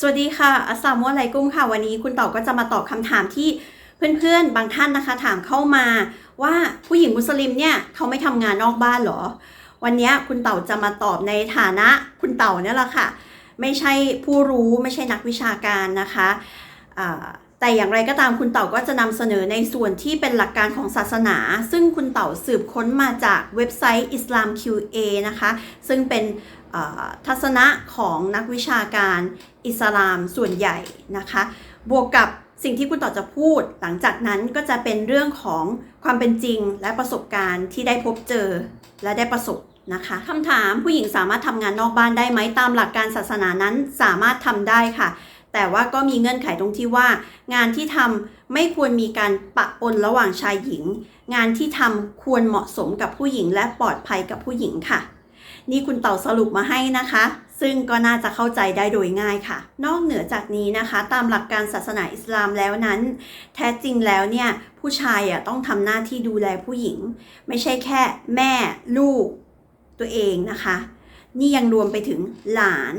สวัสดีค่ะ อัสสามุอะลัยกุมค่ะ วันนี้คุณเต่อก็จะมาตอบคำถามที่เพื่อนๆ บางท่านนะคะถามเข้ามาว่าผู้หญิงมุสลิมเนี่ยเขาไม่ทำงานนอกบ้านหรอ วันนี้คุณเต่าจะมาตอบในฐานะคุณเต่าเนี่ยแหละค่ะ ไม่ใช่ผู้รู้ไม่ใช่นักวิชาการนะคะะ แต่อย่างไรก็ตามคุณเต่าก็จะนำเสนอในส่วนที่เป็นหลักการของศาสนา ซึ่งคุณเต่าสืบค้นมาจากเว็บไซต์อิสลาม QA นะคะ ซึ่งเป็นทัศนะของนักวิชาการอิสลามส่วนใหญ่นะคะ บวกกับสิ่งที่คุณต่อจะพูด หลังจากนั้นก็จะเป็นเรื่องของความเป็นจริงและประสบการณ์ที่ได้พบเจอและได้ประสบนะคะคำถามผู้หญิงสามารถทำงานนอกบ้านได้ไหมตามหลักการศาสนานั้นสามารถทำได้ค่ะ แต่ว่าก็มีเงื่อนไขตรงที่ว่า งานที่ทำไม่ควรมีการปะปนระหว่างชายหญิง งานที่ทำควรเหมาะสมกับผู้หญิงและปลอดภัยกับผู้หญิงค่ะ นี่คุณเต่าสรุปมาให้นะคะ ซึ่งก็น่าจะเข้าใจได้โดยง่ายค่ะ นอกเหนือจากนี้นะคะ ตามหลักการศาสนาอิสลามแล้วนั้น แท้จริงแล้วเนี่ยผู้ชายอะต้องทำหน้าที่ดูแลผู้หญิง ไม่ใช่แค่ แม่ ลูก ตัวเองนะคะ นี่ยังรวมไปถึงหลาน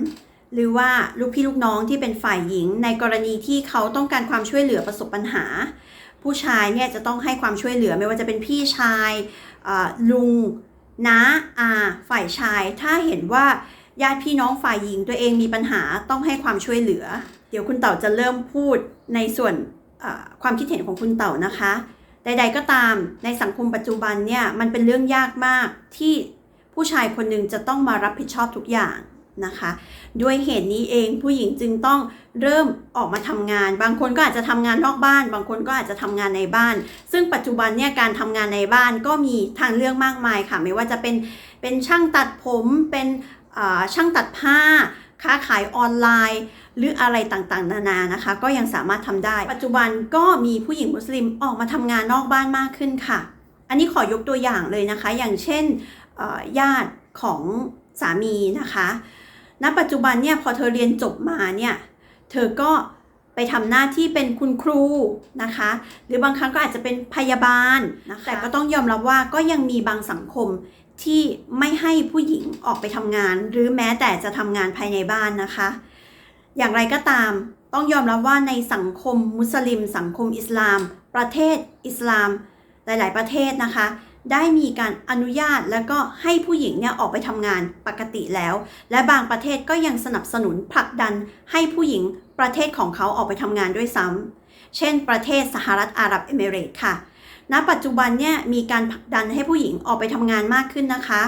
หรือว่าลูกพี่ลูกน้องที่เป็นฝ่ายหญิง ในกรณีที่เขาต้องการความช่วยเหลือประสบปัญหา ผู้ชายเนี่ยจะต้องให้ความช่วยเหลือไม่ว่าจะเป็นพี่ชายลุงน้าอาฝ่ายชาย ถ้าเห็นว่าญาติพี่น้องฝ่ายหญิงตัวเองมีปัญหาต้องให้ความช่วยเหลือ เดี๋ยวคุณเต่าจะเริ่มพูดในส่วนความคิดเห็นของคุณเต่านะคะ ใด ๆ ก็ตามในสังคมปัจจุบันเนี่ยมันเป็นเรื่องยากมากที่ผู้ชายคนหนึ่งจะต้องมารับผิดชอบทุกอย่าง นะคะ ด้วยเหตุนี้เองผู้หญิงจึงต้องเริ่มออกมาทำงาน บางคนก็อาจจะทำงานนอกบ้าน บางคนก็อาจจะทำงานในบ้าน ซึ่งปัจจุบันเนี่ยการทำงานในบ้านก็มีทางเลือกมากมายค่ะ ไม่ว่าจะเป็นเป็นช่างตัดผมเป็นช่างตัดผ้า ค้าขายออนไลน์หรืออะไรต่างๆ นานานะคะ ก็ยังสามารถทำได้ ปัจจุบันก็มีผู้หญิงมุสลิมออกมาทำงานนอกบ้านมากขึ้นค่ะ อันนี้ขอยกตัวอย่างเลยนะคะ อย่างเช่นญาติของสามีนะคะ ณปัจจุบันเนี่ยพอเธอเรียนจบมาเนี่ยเธอก็ไปทำหน้าที่เป็นคุณครูนะคะ หรือบางครั้งก็อาจจะเป็นพยาบาลนะคะแต่ก็ต้องยอมรับว่าก็ยังมีบางสังคมที่ไม่ให้ผู้หญิงออกไปทำงาน หรือแม้แต่จะทำงานภายในบ้านนะคะ อย่างไรก็ตามต้องยอมรับว่าในสังคมมุสลิม สังคมอิสลาม ประเทศอิสลาม หลาย ๆ ประเทศนะคะ ได้มีการอนุญาตแล้วก็ให้ผู้หญิงเนี่ยออกไปทำงานปกติแล้ว และบางประเทศก็ยังสนับสนุนผลักดันให้ผู้หญิงประเทศของเขาออกไปทำงานด้วยซ้ำเช่น ประเทศสหรัฐอาหรับเอมิเรต์ค่ะ ณ ปัจจุบันเนี่ยมีการผลักดันให้ผู้หญิงออกไปทำงานมากขึ้นนะคะ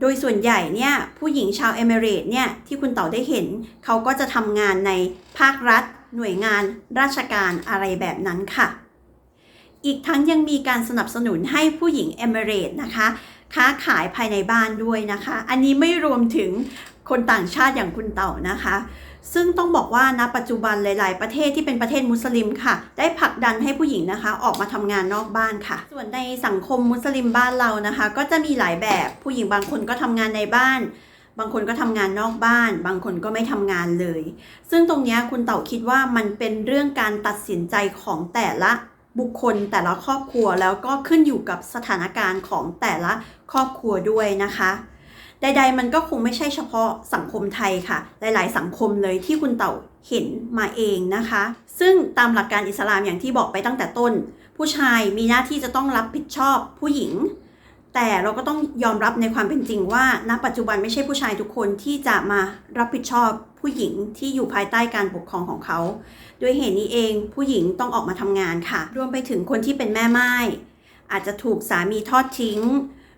โดยส่วนใหญ่เนี่ยผู้หญิงชาวเอมิเรตเนี่ยที่คุณเต่าได้เห็น เขาก็จะทำงานในภาครัฐ หน่วยงาน ราชการอะไรแบบนั้นค่ะ อีกทั้งยังมีการสนับสนุนให้ผู้หญิงเอมิเรต์นะคะ ค้าขายภายในบ้านด้วยนะคะ อันนี้ไม่รวมถึงคนต่างชาติอย่างคุณเต่านะคะ ซึ่งต้องบอกว่าณปัจจุบันหลาย ๆ ประเทศที่เป็นประเทศมุสลิมค่ะ ได้ผลักดันให้ผู้หญิงนะคะ ออกมาทำงานนอกบ้านค่ะ ส่วนในสังคมมุสลิมบ้านเรานะคะ ก็จะมีหลายแบบผู้หญิงบางคนก็ทำงานในบ้านบางคนก็ทำงานนอกบ้าน บางคนก็ไม่ทำงานเลย ซึ่งตรงนี้คุณเต่าคิดว่ามันเป็นเรื่องการตัดสินใจของแต่ละ บุคคลแต่ละครอบครัวแล้วก็ขึ้นอยู่กับสถานการณ์ของแต่ละครอบครัวด้วยนะคะ ใด ๆ มันก็คงไม่ใช่เฉพาะสังคมไทยค่ะ หลาย ๆ สังคมเลยที่คุณเต่าเห็นมาเองนะคะ ซึ่งตามหลักการอิสลามอย่างที่บอกไปตั้งแต่ต้น ผู้ชายมีหน้าที่จะต้องรับผิดชอบผู้หญิง แต่เราก็ต้องยอมรับในความเป็นจริงว่าณปัจจุบันไม่ใช่ผู้ชายทุกคนที่จะมารับผิดชอบ ผู้หญิงที่อยู่ภายใต้การปกครองของเขาด้วยเหตุนี้เองผู้หญิงต้องออกมาทำงานค่ะ รวมไปถึงคนที่เป็นแม่ไม้อาจจะถูกสามีทอดทิ้ง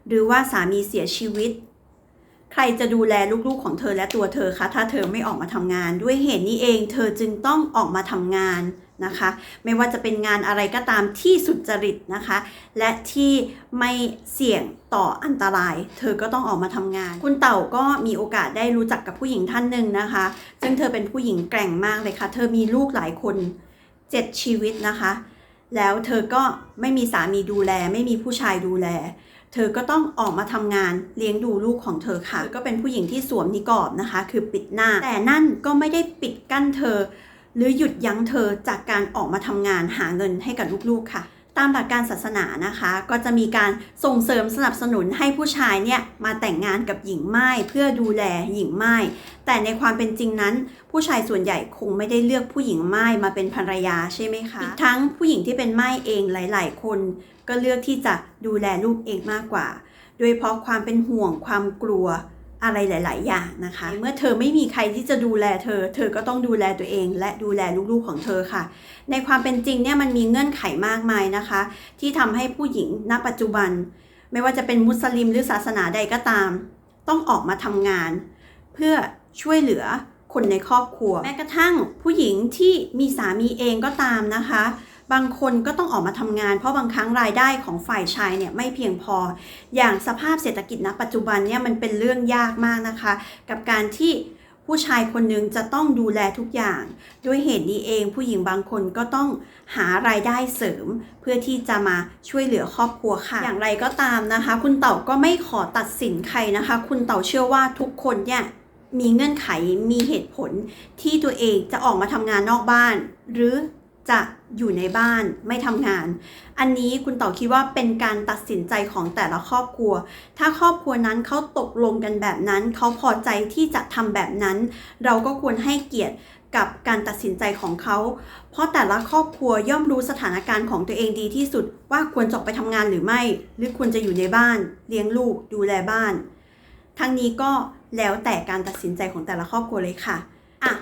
หรือว่าสามีเสียชีวิต ใครจะดูแลลูกๆของเธอและตัวเธอคะถ้าเธอไม่ออกมาทำงาน ด้วยเหตุนี้เอง เธอจึงต้องออกมาทำงาน นะคะ ไม่ว่าจะเป็นงานอะไรก็ตามที่สุจริตนะคะ และที่ไม่เสี่ยงต่ออันตราย เธอก็ต้องออกมาทำงาน คุณเต่าก็มีโอกาสได้รู้จักกับผู้หญิงท่านหนึ่งนะคะ ซึ่งเธอเป็นผู้หญิงแกร่งมากเลยค่ะ เธอมีลูกหลายคนเจ็ดชีวิตนะคะ แล้วเธอก็ไม่มีสามีดูแล ไม่มีผู้ชายดูแล เธอก็ต้องออกมาทำงานเลี้ยงดูลูกของเธอค่ะเธอก็เป็นผู้หญิงที่สวมนิกอบนะคะ คือปิดหน้า แต่นั่นก็ไม่ได้ปิดกั้นเธอ หรือหยุดยั้งเธอจากการออกมาทำงานหาเงินให้กับลูกๆค่ะ ตามหลักการศาสนานะคะ ก็จะมีการส่งเสริมสนับสนุนให้ผู้ชายเนี่ยมาแต่งงานกับหญิงไม้เพื่อดูแลหญิงไม้แต่ในความเป็นจริงนั้น ผู้ชายส่วนใหญ่คงไม่ได้เลือกผู้หญิงไม้มาเป็นภรรยาใช่ไหมคะอีกทั้งผู้หญิงที่เป็นไม้เองหลาย ๆ คน ก็เลือกที่จะดูแลลูกเองมากกว่า โดยเพราะความเป็นห่วงความกลัว อะไรหลาย ๆ อย่างนะคะ เมื่อเธอไม่มีใครที่จะดูแลเธอ เธอก็ต้องดูแลตัวเอง และดูแลลูก ๆ ของเธอค่ะ ในความเป็นจริงเนี่ยมันมีเงื่อนไขมากมายนะคะ ที่ทำให้ผู้หญิงณปัจจุบัน ไม่ว่าจะเป็นมุสลิมหรือศาสนาใดก็ตาม ต้องออกมาทำงาน เพื่อช่วยเหลือคนในครอบครัว แม้กระทั่งผู้หญิงที่มีสามีเองก็ตามนะคะ บางคนก็ต้องออกมาทำงาน เพราะบางครั้งรายได้ของฝ่ายชายเนี่ยไม่เพียงพอ อย่างสภาพเศรษฐกิจณปัจจุบันเนี่ยมันเป็นเรื่องยากมากนะคะ กับการที่ผู้ชายคนหนึ่งจะต้องดูแลทุกอย่าง ด้วยเหตุนี้เองผู้หญิงบางคนก็ต้องหารายได้เสริม เพื่อที่จะมาช่วยเหลือครอบครัวค่ะ อย่างไรก็ตามนะคะ คุณเต่าก็ไม่ขอตัดสินใครนะคะ คุณเต่าเชื่อว่าทุกคนเนี่ยมีเงื่อนไขมีเหตุผลที่ตัวเองจะออกมาทำงานนอกบ้าน หรือ จะอยู่ในบ้านไม่ทำงาน อันนี้คุณต่าคิดว่าเป็นการตัดสินใจของแต่ละครอบครัว ถ้าครอบครัวนั้นเขาตกลงกันแบบนั้น เขาพอใจที่จะทำแบบนั้น เราก็ควรให้เกียรติกับการตัดสินใจของเขา เพราะแต่ละครอบครัวย่อมรู้สถานการณ์ของตัวเองดีที่สุด ว่าควรจะออกไปทำงานหรือไม่ หรือควรจะอยู่ในบ้าน เลี้ยงลูก ดูแลบ้าน ทั้งนี้ก็แล้วแต่การตัดสินใจของแต่ละครอบครัวเลยค่ะ อะ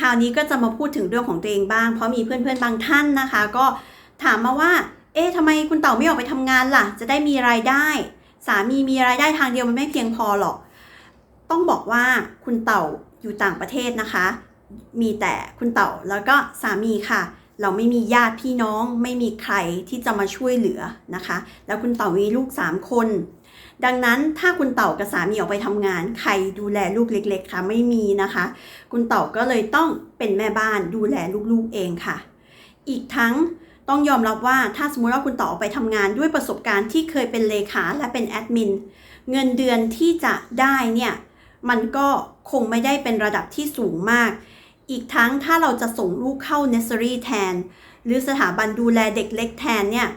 คราวนี้ก็จะมาพูดถึงเรื่องของตัวเองบ้าง เพราะมีเพื่อนๆบางท่านนะคะ ก็ถามมาว่า เอ๊ะทำไมคุณเต่าไม่ออกไปทำงานล่ะ จะได้มีรายได้ สามีมีรายได้ทางเดียวมันไม่เพียงพอหรอก ต้องบอกว่าคุณเต่าอยู่ต่างประเทศนะคะ มีแต่คุณเต่าแล้วก็สามีค่ะ เราไม่มีญาติพี่น้อง ไม่มีใครที่จะมาช่วยเหลือนะคะ แล้วคุณเต่ามีลูก 3 คน ดังนั้นถ้าคุณเต่ากับสามีออกไปทำงาน ใครดูแลลูกเล็ก ๆคะไม่มีนะคะ คุณเต่าก็เลยต้องเป็นแม่บ้านดูแลลูกๆเองค่ะ อีกทั้งต้องยอมรับว่าถ้าสมมติว่าคุณเต่าออกไปทำงานด้วยประสบการณ์ที่เคยเป็นเลขาและเป็นแอดมินเงินเดือนที่จะได้เนี่ยมันก็คงไม่ได้เป็นระดับที่สูงมาก อีกทั้งถ้าเราจะส่งลูกเข้าเนสเซอรี่แทน หรือสถาบันดูแลเด็กเล็กแทนเนี่ย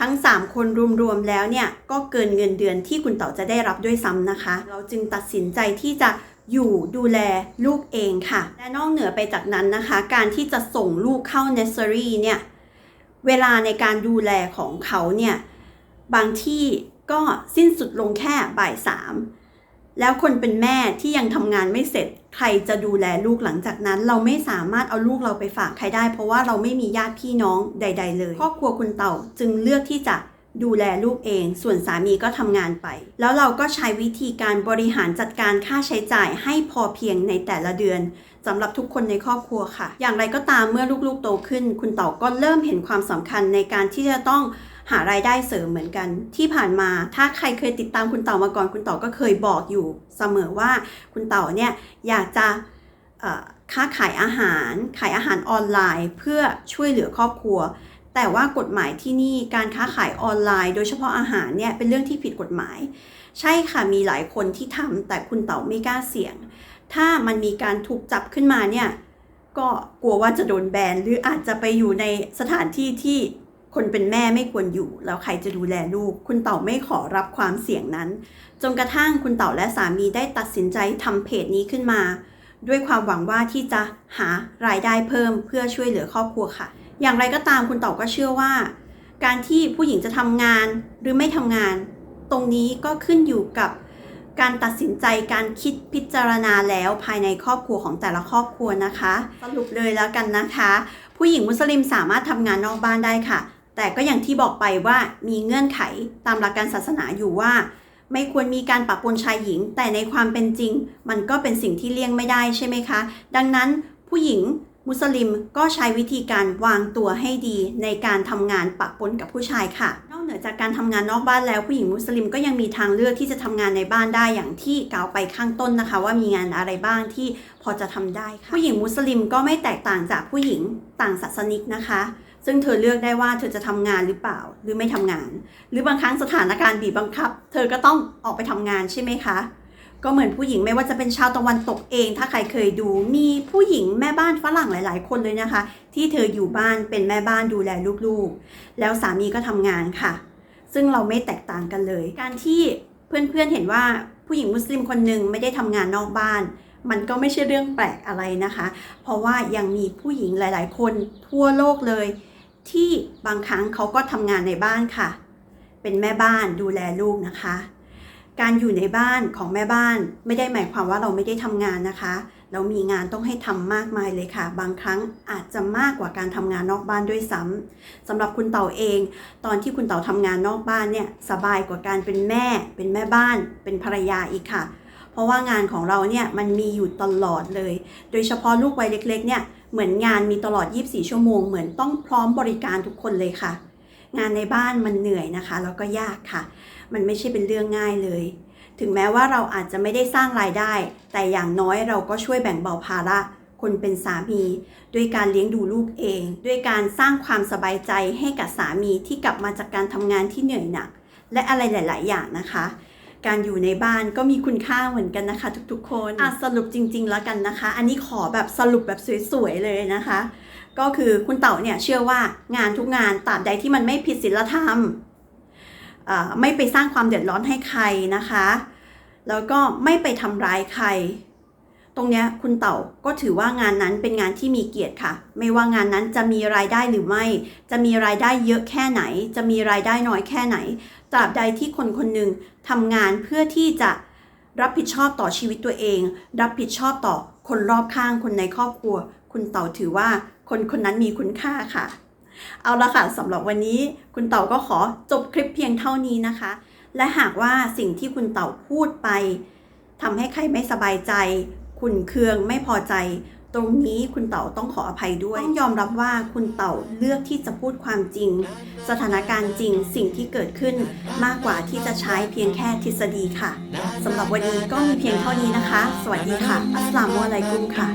ทั้ง 3 คนรวมๆแล้วเนี่ยก็เกินเงินเดือนที่คุณเต๋อจะได้รับด้วยซ้ำนะคะ เราจึงตัดสินใจที่จะอยู่ดูแลลูกเองค่ะ และนอกเหนือไปจากนั้นนะคะ การที่จะส่งลูกเข้าเนสเซอรี่เนี่ย เวลาในการดูแลของเขาเนี่ย บางที่ก็สิ้นสุดลงแค่บ่ายสาม แล้วคนเป็นแม่ที่ยังทำงานไม่เสร็จ ใครจะดูแลลูกหลังจากนั้น เราไม่สามารถเอาลูกเราไปฝากใครได้ เพราะว่าเราไม่มีญาติพี่น้องใด ๆ เลย ครอบครัวคุณเต่าจึงเลือกที่จะดูแลลูกเอง ส่วนสามีก็ทำงานไป แล้วเราก็ใช้วิธีการบริหารจัดการค่าใช้จ่ายให้พอเพียงในแต่ละเดือนสำหรับทุกคนในครอบครัวค่ะ อย่างไรก็ตามเมื่อลูกๆโตขึ้น คุณเต่าก็เริ่มเห็นความสำคัญในการที่จะต้อง หารายได้เสริมเหมือนกัน ที่ผ่านมาถ้าใครเคยติดตามคุณเต่ามาก่อนคุณเต่าก็เคยบอกอยู่เสมอว่าคุณเต่าเนี่ยอยากจะค้าขายอาหารขายอาหารออนไลน์ เพื่อช่วยเหลือครอบครัว แต่ว่ากฎหมายที่นี่การค้าขายออนไลน์ โดยเฉพาะอาหารเนี่ยเป็นเรื่องที่ผิดกฎหมาย ใช่ค่ะมีหลายคนที่ทำแต่คุณเต่าไม่กล้าเสี่ยง ถ้ามันมีการถูกจับขึ้นมาเนี่ยก็กลัวว่าจะโดนแบนหรืออาจจะไปอยู่ในสถานที่ที่ คนเป็นแม่ไม่ควรอยู่ แล้วใครจะดูแลลูก คุณเต่าไม่ขอรับความเสี่ยงนั้น จนกระทั่งคุณเต่าและสามีได้ตัดสินใจทำเพจนี้ขึ้นมา ด้วยความหวังว่าที่จะหารายได้เพิ่มเพื่อช่วยเหลือครอบครัวค่ะ อย่างไรก็ตามคุณเต่าก็เชื่อว่า การที่ผู้หญิงจะทำงานหรือไม่ทำงาน ตรงนี้ก็ขึ้นอยู่กับการตัดสินใจการคิดพิจารณาแล้วภายในครอบครัวของแต่ละครอบครัวนะคะ สรุปเลยแล้วกันนะคะ ผู้หญิงมุสลิมสามารถทำงานนอกบ้านได้ค่ะ แต่ก็อย่างที่บอกไปว่ามีเงื่อนไขตามหลักการศาสนาอยู่ว่า ไม่ควรมีการปะปนชายหญิง แต่ในความเป็นจริง มันก็เป็นสิ่งที่เลี่ยงไม่ได้ใช่ไหมคะ ดังนั้นผู้หญิงมุสลิมก็ใช้วิธีการวางตัวให้ดีในการทำงานปะปนกับผู้ชายค่ะ นอกเหนือจากการทำงานนอกบ้านแล้วผู้หญิงมุสลิมก็ยังมีทางเลือกที่จะทำงานในบ้านได้อย่างที่กล่าวไปข้างต้นนะคะ ว่ามีงานอะไรบ้างที่พอจะทำได้ค่ะผู้หญิงมุสลิมก็ไม่แตกต่างจากผู้หญิงต่างศาสนิกนะคะ ซึ่งเธอเลือกได้ว่าเธอจะทำงานหรือเปล่าหรือไม่ทำงาน หรือบางครั้งสถานการณ์บีบบังคับ เธอก็ต้องออกไปทำงานใช่ไหมคะ ก็เหมือนผู้หญิงไม่ว่าจะเป็นชาวตะวันตกเอง ถ้าใครเคยดู มีผู้หญิงแม่บ้านฝรั่งหลาย ๆ คนเลยนะคะ ที่เธออยู่บ้านเป็นแม่บ้านดูแลลูกๆ แล้วสามีก็ทำงานค่ะ ซึ่งเราไม่แตกต่างกันเลย การที่เพื่อนๆเห็นว่าผู้หญิงมุสลิมคนหนึ่งไม่ได้ทำงานนอกบ้านมันก็ไม่ใช่เรื่องแปลกอะไรนะคะ เพราะว่ายังมีผู้หญิงหลาย ๆ คนทั่วโลกเลย ที่บางครั้งเขาก็ทำงานในบ้านค่ะ เป็นแม่บ้านดูแลลูกนะคะ การอยู่ในบ้านของแม่บ้านไม่ได้หมายความว่าเราไม่ได้ทำงานนะคะ เรามีงานต้องให้ทำมากมายเลยค่ะ บางครั้งอาจจะมากกว่าการทำงานนอกบ้านด้วยซ้ำสำหรับคุณเต่าเอง ตอนที่คุณเต่าทำงานนอกบ้านเนี่ยสบายกว่าการเป็นแม่ เป็นแม่บ้าน เป็นภรรยาอีกค่ะ เพราะว่างานของเราเนี่ยมันมีอยู่ตลอดเลย โดยเฉพาะลูกวัยเล็ก ๆ เนี่ย เหมือนงานมีตลอด 24 ชั่วโมง เหมือนต้องพร้อมบริการทุกคนเลยค่ะ งานในบ้านมันเหนื่อยนะคะ แล้วก็ยากค่ะ มันไม่ใช่เป็นเรื่องง่ายเลย ถึงแม้ว่าเราอาจจะไม่ได้สร้างรายได้ แต่อย่างน้อยเราก็ช่วยแบ่งเบาภาระคนเป็นสามี ด้วยการเลี้ยงดูลูกเอง ด้วยการสร้างความสบายใจให้กับสามีที่กลับมาจากการทำงานที่เหนื่อยหนัก และอะไรหลาย ๆ อย่างนะคะ การอยู่ในบ้านก็มีคุณค่าเหมือนกันนะคะ ทุกๆ คนอะสรุปจริง ๆ แล้วกันนะคะ อันนี้ขอแบบสรุปแบบสวยๆเลยนะคะ ก็คือคุณเต่าเนี่ยเชื่อว่างานทุกงานตราบใดที่มันไม่ผิดศีลธรรมไม่ไปสร้างความเดือดร้อนให้ใครนะคะ แล้วก็ไม่ไปทำร้ายใคร ตรงเนี้ยคุณเต่าก็ถือว่างานนั้นเป็นงานที่มีเกียรติค่ะ ไม่ว่างานนั้นจะมีรายได้หรือไม่ จะมีรายได้เยอะแค่ไหน จะมีรายได้น้อยแค่ไหนตราบใดที่คนคนหนึ่งทำงานเพื่อที่จะรับผิดชอบต่อชีวิตตัวเอง รับผิดชอบต่อคนรอบข้างคนในครอบครัว คุณเต่าถือว่าคนคนนั้นมีคุณค่าค่ะ เอาละค่ะสำหรับวันนี้คุณเต่าก็ขอจบคลิปเพียงเท่านี้นะคะ และหากว่าสิ่งที่คุณเต่าพูดไปทำให้ใครไม่สบายใจ ขุนเคืองไม่พอใจ ตรงนี้คุณเต่าต้องขออภัยด้วย ต้องยอมรับว่าคุณเต่าเลือกที่จะพูดความจริง สถานการณ์จริงสิ่งที่เกิดขึ้นมากกว่าที่จะใช้เพียงแค่ทฤษฎีค่ะสำหรับวันนี้ก็มีเพียงเท่านี้นะคะ สวัสดีค่ะ อัสสลามุอะลัยกุมค่ะ